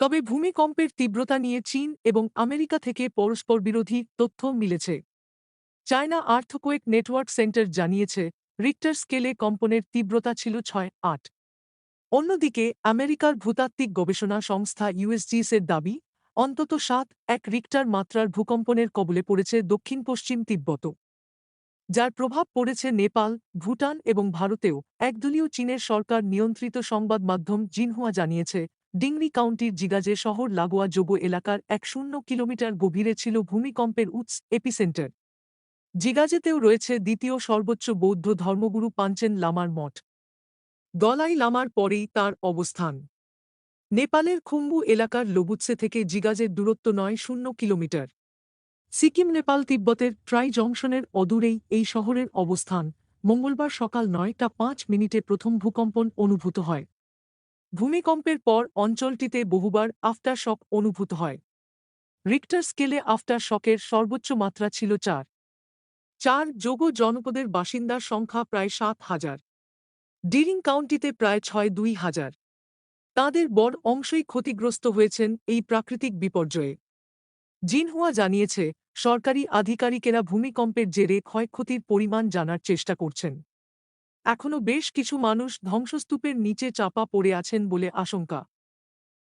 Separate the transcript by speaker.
Speaker 1: তবে ভূমিকম্পের তীব্রতা নিয়ে চীন এবং আমেরিকা থেকে পরস্পর বিরোধী তথ্য মিলেছে। চায়না আর্থকোয়েক নেটওয়ার্ক সেন্টার জানিয়েছে, রিক্টার স্কেলে কম্পনের তীব্রতা ছিল ছয় আট। অন্যদিকে, আমেরিকার ভূতাত্ত্বিক গবেষণা সংস্থা ইউএসজিএসের দাবি, অন্তত সাত এক রিক্টার মাত্রার ভূকম্পনের কবলে পড়েছে দক্ষিণ পশ্চিম তিব্বত। যার প্রভাব পড়েছে নেপাল, ভুটান এবং ভারতেও। একদলীয় চীনের সরকার নিয়ন্ত্রিত সংবাদ মাধ্যম জিনহুয়া জানিয়েছে ডিংরি কাউন্টির জিগাজে শহর লাগোয়া যোগ এলাকার এক শূন্য কিলোমিটার গভীরে ছিল ভূমিকম্পের উৎস এপিসেন্টার। জিগাজেতেও রয়েছে দ্বিতীয় সর্বোচ্চ বৌদ্ধ ধর্মগুরু পাঞ্চেন লামার মঠ। দলাই লামার পরেই তার অবস্থান। নেপালের খুম্বু এলাকার লবুৎসে থেকে জিগাজের দূরত্ব নয় শূন্য কিলোমিটার। সিকিম, নেপাল, তিব্বতের ট্রাই জংশনের অদূরেই এই শহরের অবস্থান। মঙ্গলবার সকাল নয়টা পাঁচ মিনিটে প্রথম ভূকম্পন অনুভূত হয়। ভূমিকম্পের পর অঞ্চলটিতে বহুবার আফটার শক অনুভূত হয়। রিক্টার স্কেলে আফটার শকের সর্বোচ্চ মাত্রা ছিল চার। চার যোগ জনপদের বাসিন্দার সংখ্যা প্রায় সাত হাজার। ডিরিং কাউন্টিতে প্রায় ছয় দুই হাজার। তাঁদের বড় অংশই ক্ষতিগ্রস্ত হয়েছেন এই প্রাকৃতিক বিপর্যয়ে। জিনহুয়া জানিয়েছে, সরকারি আধিকারিকেরা ভূমিকম্পের জেরে ক্ষয়ক্ষতির পরিমাণ জানার চেষ্টা করছেন। এখনও বেশ কিছু মানুষ ধ্বংসস্তূপের নিচে চাপা পড়ে আছেন বলে আশঙ্কা।